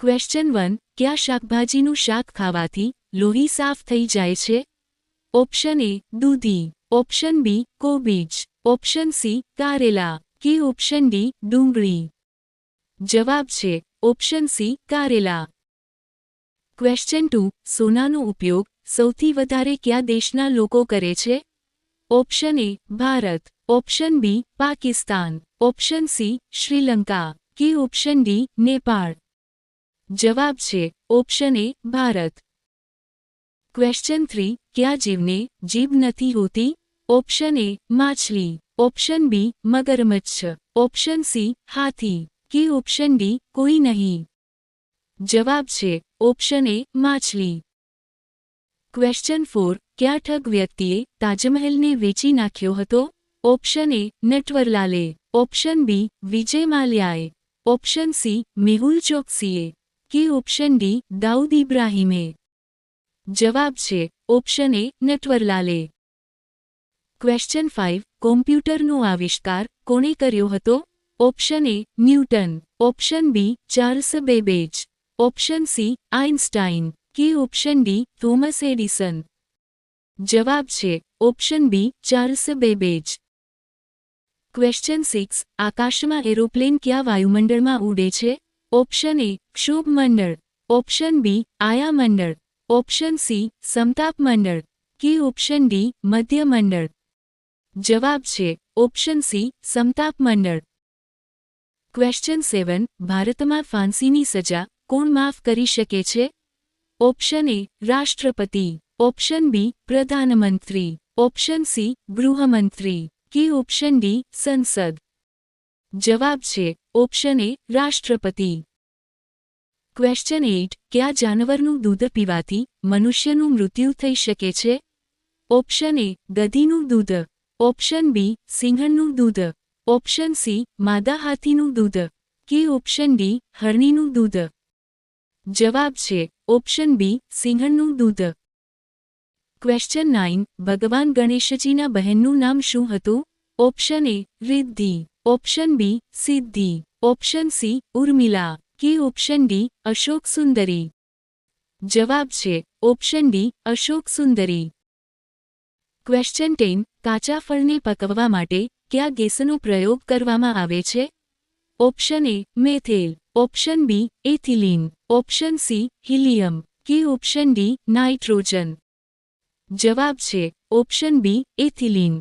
Question one કયા શાકભાજીનું શાક ખાવાથી લોહી સાફ થઈ જાય છે? ઓપ્શન એ દૂધી. ઓપ્શન બી કોબીજ. ઓપ્શન સી કારેલા. કે ઓપ્શન ડી ડુંગળી. જવાબ છે ઓપ્શન સી કારેલા. ક્વેશ્ચન ટુ સોનાનો ઉપયોગ સૌથી વધારે કયા દેશના લોકો કરે છે? Option A Bharat. Option B Pakistan. Option C Sri Lanka. કે ઓપ્શન ડી નેપાળ. જવાબ છે option A Bharat question three કયા જીવને જીભ નથી હોતી ઓપ્શન એ માછલી ઓપ્શન બી મગરમચ્છ ઓપ્શન સી હાથી કે ઓપ્શન ડી કોઈ નહીં જવાબ છે ઓપ્શન એ માછલી ક્વેશ્ચન ફોર કયા ઠગ વ્યક્તિએ તાજમહેલને વેચી નાખ્યો હતો ઓપ્શન એ નટવરલાલે ઓપ્શન બી વિજય માલ્યાએ ઓપ્શન સી મેહુલ ચોકસીએ કે ઓપ્શન ડી દાઉદ ઇબ્રાહીમે? જવાબ છે ઓપ્શન એ નટવરલાલે. ક્વેશ્ચન ફાઇવ કોમ્પ્યુટરનો આવિષ્કાર કોણે કર્યો હતો? Option A Newton. Option B Charles Babbage. Option C Einstein. કે ઓપ્શન ડી થોમસ એડિસન. જવાબ છે option B Charles Babbage. Question six આકાશમાં એરોપ્લેન ક્યાં વાયુમંડળમાં ઉડે છે? ઓપ્શન એ ક્ષોભમંડળ ઓપ્શન બી આયામંડળ ઓપ્શન સી સમતાપમંડળ કે ઓપ્શન ડી મધ્યમંડળ જવાબ છે ઓપ્શન સી સમતાપમંડળ ક્વેશ્ચન સેવન ભારતમાં ફાંસીની સજા કોણ માફ કરી શકે છે ઓપ્શન એ રાષ્ટ્રપતિ ઓપ્શન બી પ્રધાનમંત્રી ઓપ્શન સી ગૃહમંત્રી કે ઓપ્શન ડી સંસદ જવાબ છે, ઓપ્શન એ, રાષ્ટ્રપતિ. ક્વેશ્ચન એઇટ કયા જાનવરનું દૂધ પીવાથી મનુષ્યનું મૃત્યુ થઈ શકે છે? ઓપ્શન એ ગધીનું દૂધ. ઓપ્શન બી સિંહણનું દૂધ. ઓપ્શન સી માદા હાથીનું દૂધ. કે ઓપ્શન ડી હરણીનું દૂધ. જવાબ છે ઓપ્શન બી સિંહણનું દૂધ. ક્વેશ્ચન નાઇન ભગવાન ગણેશજીના બહેનનું નામ શું હતું? Option A Riddhi. Option B Siddhi option C Urmila કે ઓપ્શન ડી અશોક સુંદરી જવાબ છે. Option D Ashok Sundari question ten કાચા ફળને પકવવા માટે કયા ગેસનો પ્રયોગ કરવામાં આવે છે? Option A methyl option B ethylene option C helium કે ઓપ્શન ડી નાઇટ્રોજન જવાબ છે. Option B એથિલીન